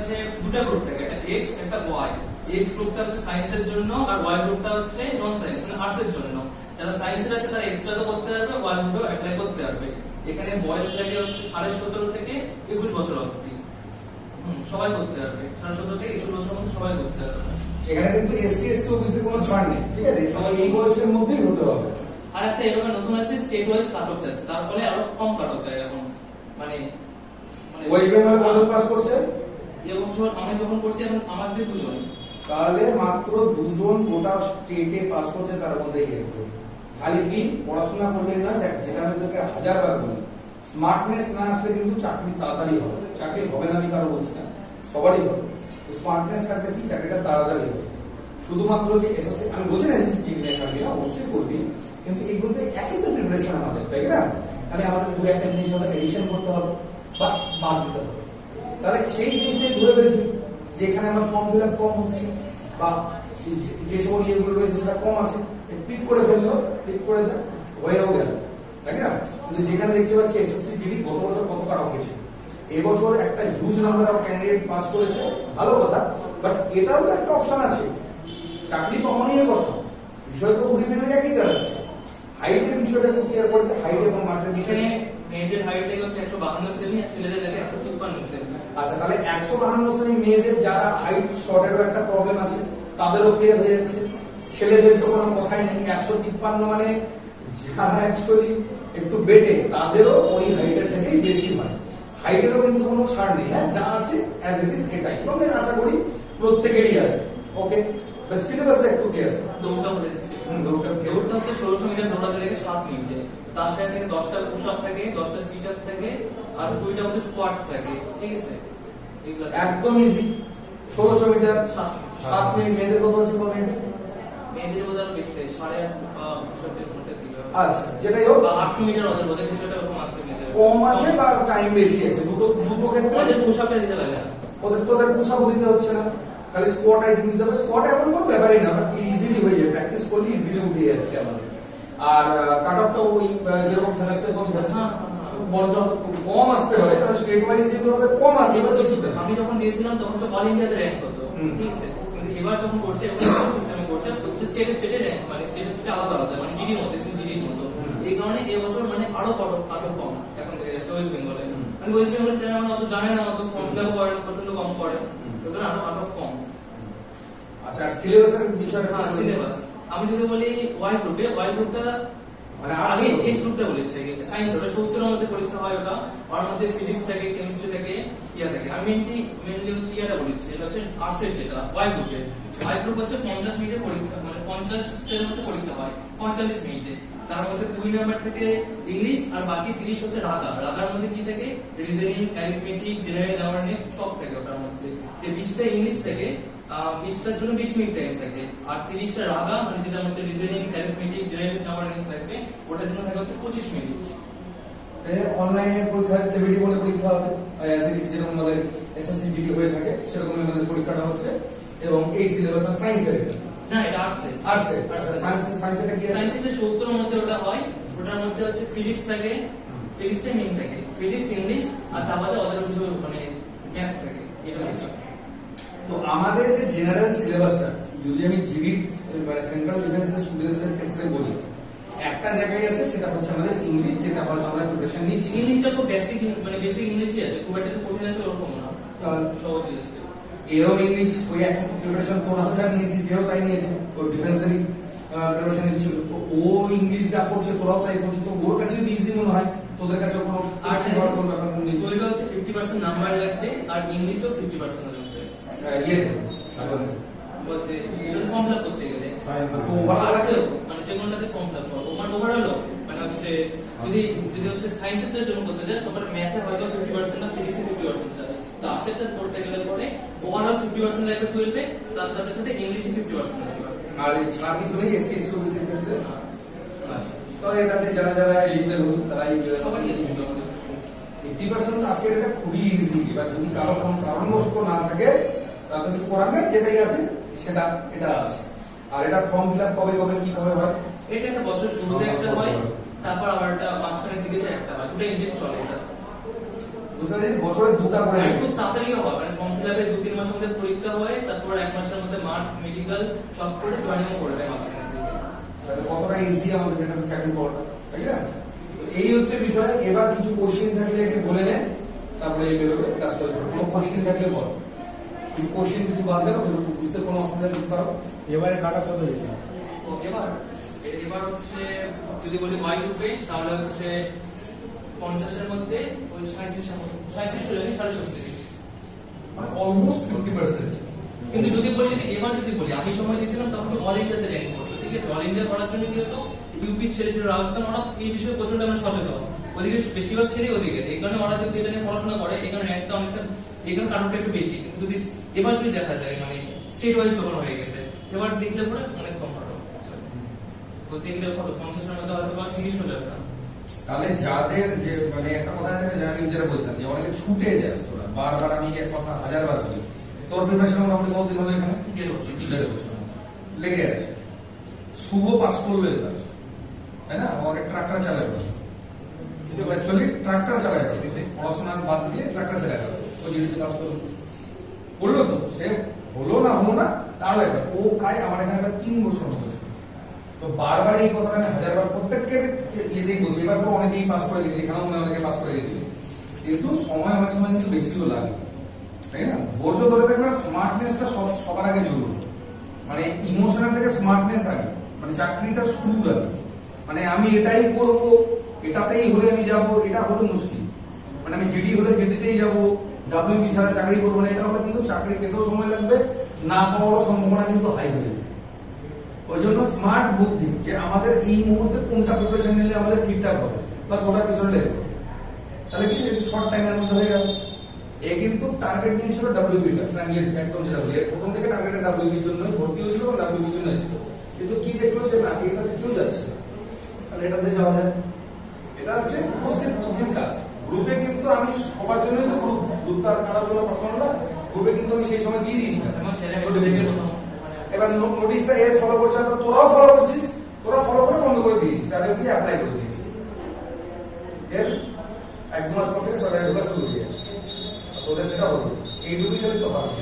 হচ্ছে দুটো গ্রুপ থাকে একটা এক্স একটা ওয়াই এক্স গ্রুপটা হচ্ছে সায়েন্সের জন্য আর ওয়াই গ্রুপটা হচ্ছে নন সায়েন্স মানে আর্টসের জন্য। যারা সায়েন্সের আছে তারা এক্সট্রা করতে পারবে ওয়াই গ্রুপে অ্যাপ্লাই করতে পারবে। এখানে বয়স লাগে হচ্ছে সাড়ে সতেরো থেকে একুশ বছর অবধি। সবাই করতে পারবে। সাড়ে সতেরো থেকে একুশ বছর মধ্যে সবাই করতে পারবে। এখানে কিন্তু এসটি এসসি ওবিসি কোনো ছাড় নেই ঠিক আছে? সবাই এই বয়সের মধ্যেই হতে হবে। আর একটা এরকম নতুন আছে স্টেট ওয়াইজ কাট অফ যাচ্ছে। তার ফলে আরও কম কাট অফ যায় এখন। মানে মানে ওয়েস্ট বেঙ্গল কত পাস করছে? এবছর আমি যখন করছি, এখন আমাদের দুজন। তাহলে মাত্র দুজন গোটা স্টেটে পাস করছে, তার মধ্যে একজন। খালি কি? পড়াশোনা করলে না, দেখ, যেটা আমি তোকে হাজারবার বলি স্মার্টনেস না আসলে কিন্তু চাকরি তাড়াতাড়ি হবে। চাকরি হবে না আমি কারও বলছি না, সবারই হবে। স্মার্টনেস থাকলে কি? চাকরিটা তাড়াতাড়ি হবে। শুধুমাত্র যে এসএসসি আমি বলছি না এসএসসি নিয়ে থাকবি না, অবশ্যই করবি, কিন্তু এইগুলোতে একই তো প্রিপারেশন আমাদের, তাই না? খালি আমাদের দু একটা জিনিস আমাদের এডিশন করতে হবে বা বাদ দিতে হবে। তাহলে সেই জিনিসটাই ধরে ফেলছি যে এখানে আমার ফর্ম ফিল কম হচ্ছে বা যে- সকল ইয়েগুলো রয়েছে সেটা কম আছে পিক করে ফেলল পিক করে হয়েও গেল। তাই না? কিন্তু যেখানে দেখতে পাচ্ছি এসএসসি জিডি গত বছর কত কারণ হয়েছে? এবছর একটা huge number of candidate pass করেছে, ভালো কথা বাট এটাও তো একটা অপশন আছে। চাকরি নিয়ে কথা, বিষয় তো ঘুরে ফিরে একই দাঁড়াচ্ছে হাইটের বিষয়টা খুব ক্লিয়ার করতে হাইট এবং মাঠের বিষয়ে এখানে মেয়েদের হাইট থেকে হচ্ছে একশো বাহান্ন সেমি আর ছেলেদের থেকে একশো তিপ্পান্ন সেমি আচ্ছা তাহলে একশো বাহান্ন মেয়েদের যারা হাইট শর্টেরও একটা প্রবলেম আছে তাদেরও ক্লিয়ার হয়ে যাচ্ছে। ছেলেদের তো কোনো কথাই নেই। একশো তিপ্পান্ন মানে যারা অ্যাকচুয়ালি একটু বেটে তাদেরও ওই হাইটের থেকেই বেশি হয়। হাইটেরও কিন্তু কোনো ছাড় নেই। হ্যাঁ যা আছে অ্যাজ ইট ইজ এটাই। আমি আশা করি প্রত্যেকেরই আছে। ওকে সিলেবাসটা একটু ক্লিয়ার দৌড়টা বলে দৌড়টা হচ্ছে ষোলোশো মিটার দৌড়াতে লাগে সাত মিনিটে। তার সাথে থেকে দশটা পুশ আপ থাকে দশটা সিট আপ থাকে আর কুড়িটা মধ্যে স্কোয়াট থাকে ঠিক আছে? একদম ইজি ষোলোশো মিটার সাত মিনিট। মেয়েদের কত আছে কত মিনিটে? মেয়েদের বোধ হয় বেশি সাড়ে। আচ্ছা যেটাই হোক। আটশো মিটার ওদের বোধ হয় কিছুটা ওরকম আছে কম আছে বা টাইম বেশি আছে? দুটো দুটো ক্ষেত্রে ওদের পুশ আপে দিতে লাগে ওদের তোদের পুষাবো দিতে হচ্ছে না। খালি স্কোয়াট আই দিতে হবে। স্কোয়াট এমন কোনো ব্যাপারই না ইজিলি হয়ে যায় প্র্যাকটিস করলে ইজিলি উঠে যাচ্ছে আমাদের। আর কাট অফটা ওই যেরকম থাকে সেরকম থাকছে হ্যাঁ, হ্যাঁ, হ্যাঁ। বড় যত কম আসতে পারে তাহলে স্টেট ওয়াইজ যেতে হবে কম আসতে এবার আমি যখন দিয়েছিলাম তখন তো অল ইন্ডিয়াতে র্যাঙ্ক হতো ঠিক আছে? এবার যখন করছে এখন সিস্টেমে করছে প্রত্যেক স্টেটে স্টেটে র্যাঙ্ক মানে স্টেটে স্টেটে আলাদা আলাদা মানে জিডির মতো জিডির মতো। এই কারণে এবছর মানে আরও কত কম এখন থেকে যাচ্ছে ওয়েস্ট বেঙ্গলে মানে ওয়েস্ট বেঙ্গল আমরা অত জানে না অত ফর্ম ফিল করে প্রচণ্ড কম করে ওই কারণে আরও কম। আচ্ছা সিলেবাসের বিষয়টা হ্যাঁ সিলেবাস আমি যদি বলি ওয়াই গ্রুপে ওয়াই গ্রুপটা মানে আগে এই গ্রুপটা বলেছে সায়েন্স ওটা সত্তরের মধ্যে পরীক্ষা হয় ওটা ওর মধ্যে ফিজিক্স থাকে কেমিস্ট্রি থাকে ইয়া থাকে। আমি মেনলি মেনলি হচ্ছে ইয়াটা বলেছি এটা হচ্ছে আর্টসের যেটা ওয়াই গ্রুপে ওয়াই গ্রুপ হচ্ছে পঞ্চাশ মিনিটের পরীক্ষা মানে পঞ্চাশের মধ্যে পরীক্ষা হয় পঁয়তাল্লিশ মিনিটে তার মধ্যে কুড়ি নাম্বার থেকে ইংলিশ আর বাকি তিরিশ হচ্ছে রাগা। রাগার মধ্যে কি থাকে? রিজনিং অ্যারিথমেটিক জেনারেল অ্যাওয়ারনেস সব থাকে ওটার মধ্যে। বিশটা ইংলিশ থেকে বিশটার জন্য বিশ মিনিট টাইম থাকে। আর তিরিশটা রাগা মানে যেটার মধ্যে রিজনিং অ্যারিথমেটিক জেনারেল অ্যাওয়ারনেস থাকবে, ওটার জন্য থাকে হচ্ছে পঁচিশ মিনিট। অনলাইনে পরীক্ষা সিবিটি বলে পরীক্ষা হবে। যেরকম আমাদের এসএসসি জিডি হয়ে থাকে সেরকম আমাদের পরীক্ষাটা হচ্ছে। এবং এই সিলেবাস সায়েন্সের এটা। না এটা আর্টসে আর্টসের সায়েন্স সায়েন্সের কি সায়েন্সের সত্তরের মধ্যে ওটা হয় ওটার মধ্যে হচ্ছে ফিজিক্স থাকে ফিজিক্সটা মেইন থাকে। ফিজিক্স ইংলিশ আর তার বাদে ওদের কিছু মানে ম্যাথ থাকে। এটা হচ্ছে। তো আমাদের যে জেনারেল সিলেবাসটা যদি আমি জিডি মানে সেন্ট্রাল ডিফেন্সের স্টুডেন্টসদের ক্ষেত্রে বলি একটা জায়গায় আছে সেটা হচ্ছে আমাদের ইংলিশ যেটা হয়তো আমরা প্রিপারেশন নিচ্ছি। ইংলিশটা খুব বেসিক মানে বেসিক ইংলিশই আছে খুব একটা কঠিন আছে ওরকম না। সহজই আছে এরও ইংলিশ ওই এক প্রিপারেশন তোরা যা নিয়েছি সেও তাই নিয়েছে। ও ডিফেন্সেরই প্রিপারেশন নিচ্ছিল তো ও ইংলিশ যা পড়ছে তোরাও তাই পড়ছে। তো ওর কাছে যদি ইজি মনে হয় তোদের কাছে কোনো আর কোনো কোনো ব্যাপার নেই টুয়েলভে হচ্ছে ফিফটি পার্সেন্ট নাম্বার লাগবে আর ইংলিশও ফিফটি পার্সেন্ট লাগবে। আহ, ইয়েতে বলতে ফর্ম ফিল করতে গেলে। তো overall মানে যে কোনটাতে ফর্ম ফিল করব মানে ওভারঅল মানে হচ্ছে যদি যদি হচ্ছে সায়েন্সের জন্য করতে চাস তারপরে ম্যাথে হয়তো ফিফটি পার্সেন্ট না ফিজিক্সে ফিফটি পার্সেন্ট চাই তো আর্টসেরটা করতে গেলে পরে ওভারঅল ফিফটি পার্সেন্ট লাগবে টুয়েলভে তার সাথে সাথে ইংলিশে ফিফটি পার্সেন্ট লাগবে আর এই ছাড় কিছু নেই এসটি ওবিসির ক্ষেত্রে। আচ্ছা তো এটাতে যারা যারা এলিজিবল হন তারা সবারই আছে। মোটামুটি। এইটি পার্সেন্ট আজকে এটা খুবই ইজি এবার যদি কারও কোনো কারণবশত না থাকে তাহলে কিছু করার নেই যেটাই আছে সেটা এটা আছে। আর এটা ফর্ম ফিল আপ কবে কবে কি কবে হয়? এটা একটা বছর শুরুতে একটা হয় তারপর আবার একটা মাঝখানের দিকে একটা হয় দুটো ইন্ডিয়ান চলে এটা। বুঝতে পারছি বছরে দুটা করে আর নিচ্ছে। খুব তাড়াতাড়িও হয় মানে ফর্ম ফিল আপের দু স্মার্ট মেডিকেল সব করে জয়েনিং করে দেয় মাসের মধ্যে তাহলে কতটা ইজি আমাদের এটাতে চাকরি পাওয়াটা তাই না? তো এই হচ্ছে বিষয়। এবার কিছু কোশ্চেন থাকলে একটু বলে নে তারপরে এই বেরোবে ক্লাসটা কোনো কোশ্চেন থাকলে বল। কিছু কোশ্চেন কিছু বাদ গেল বুঝতে কোনো অসুবিধা কিছু পারো এবারে কাটা কত হয়েছে? এবার এবার হচ্ছে যদি বলি ওয়াই গ্রুপে তাহলে হচ্ছে পঞ্চাশের মধ্যে ওই সাঁত্রিশ হয়ে যাবে সাড়ে ছত্রিশ মানে অলমোস্ট ফিফটি পার্সেন্ট কিন্তু যদি বলি, যদি এবার যদি বলি, আমি সময় দিয়েছিলাম, তখন অল ইন্ডিয়াতে র্যাঙ্ক করতো, ঠিক আছে? অল ইন্ডিয়া করার জন্য কি হতো? ইউপি ছেড়ে ছিল রাজস্থান, ওরা এই বিষয়ে প্রচণ্ড আমরা সচেতন। ওদিকে বেশিরভাগ ছেড়ে ওদিকে। এই কারণে ওরা যদি এটা নিয়ে পড়াশোনা করে, এই কারণে র্যাঙ্কটা অনেকটা, এই কারণে কারণটা একটু বেশি। কিন্তু যদি এবার যদি দেখা যায় মানে স্টেট ওয়াইজ যখন হয়ে গেছে, এবার দেখলে পরে অনেক কম হবে তো দেখলে কত পঞ্চাশের মধ্যে হয়তো বা তিরিশ না তাহলে যাদের যে মানে একটা কথা আছে যেটা বলছিলাম যে অনেকে ছুটে যায় তোরা। বারবার আমি এক কথা হাজার বার বলি। তোর প্রিপারেশন মোটামুটি কতদিন হলো এখানে? দেড় বছর। দেড় বছর। লেগে আছে। শুভ পাস করল এবার। তাই না? আমাকে ট্রাক্টর চালাবে অ্যাকচুয়ালি ট্রাক্টর চালায় পড়াশোনার বাদ দিয়ে ট্রাক্টর চালায় ও জিডিতে পাস করল। করল তো? সে হলো না হলো না তাহলে ও প্রায় আমার এখানে একটা তিন বছর ছিল। তো বারবার এই কথাটা আমি হাজারবার প্রত্যেককে ইয়েতেই বলছি, এবার তো অনেকেই পাস করে গেছি এখানেও অনেকে পাস করে গেছি কিন্তু সময় অনেক সময় কিন্তু বেশিও লাগে, তাই না? ধৈর্য ধরে থাকলে স্মার্টনেসটা সবার আগে জরুরি। মানে ইমোশনাল থেকে স্মার্টনেস আগে মানে চাকরিটা শুরু আগে। মানে আমি এটাই করব, এটাতেই হলে আমি যাব, এটা হলো মুশকিল। মানে আমি জিডি হলে জিডিতেই যাব ডাব্লিউবি ছাড়া চাকরি করব না, এটা হলে কিন্তু চাকরি পেতেও সময় লাগবে, না পাওয়ারও সম্ভাবনা কিন্তু হাই হয়ে যাবে। ওই জন্য স্মার্ট বুদ্ধি যে আমাদের এই মুহূর্তে কোনটা প্রিপারেশন নিলে আমাদের ঠিকঠাক হবে? প্লাস ওটার পিছনে লেগে তাহলে কি শর্ট টাইমের মধ্যে হয়ে যাবে এ কিন্তু টার্গেট নিয়েছিল ডাব্লিউবি টা ফ্র্যাঙ্কলি একদম যেটা বলি। প্রথম থেকে টার্গেট ডাব্লিউবির জন্য ভর্তি হয়েছিল এবং ডাব্লিউবির জন্য এসেছিল। কিন্তু কি দেখল যে না এটাতে কেউ যাচ্ছে তাহলে এটাতে যাওয়া যায় এটা হচ্ছে উপস্থিত বুদ্ধির কাজ। গ্রুপে কিন্তু আমি সবার জন্যই তো গ্রুপ গ্রুপ তার কারোর জন্য পার্সোনাল গ্রুপে কিন্তু আমি সেই সময় দিয়ে দিয়েছিলাম। নোটিশটা এর ফলো করছে না তোরাও ফলো করছিস? তোরা ফলো করে বন্ধ করে দিয়েছিস তাদের দিয়ে অ্যাপ্লাই করে দিয়েছিস? এর এক মাস পর থেকে সরকারি ঢোকা শুরু হয়ে যায় তোদের সেটা হলো এইটুকুই খালি তো পারবে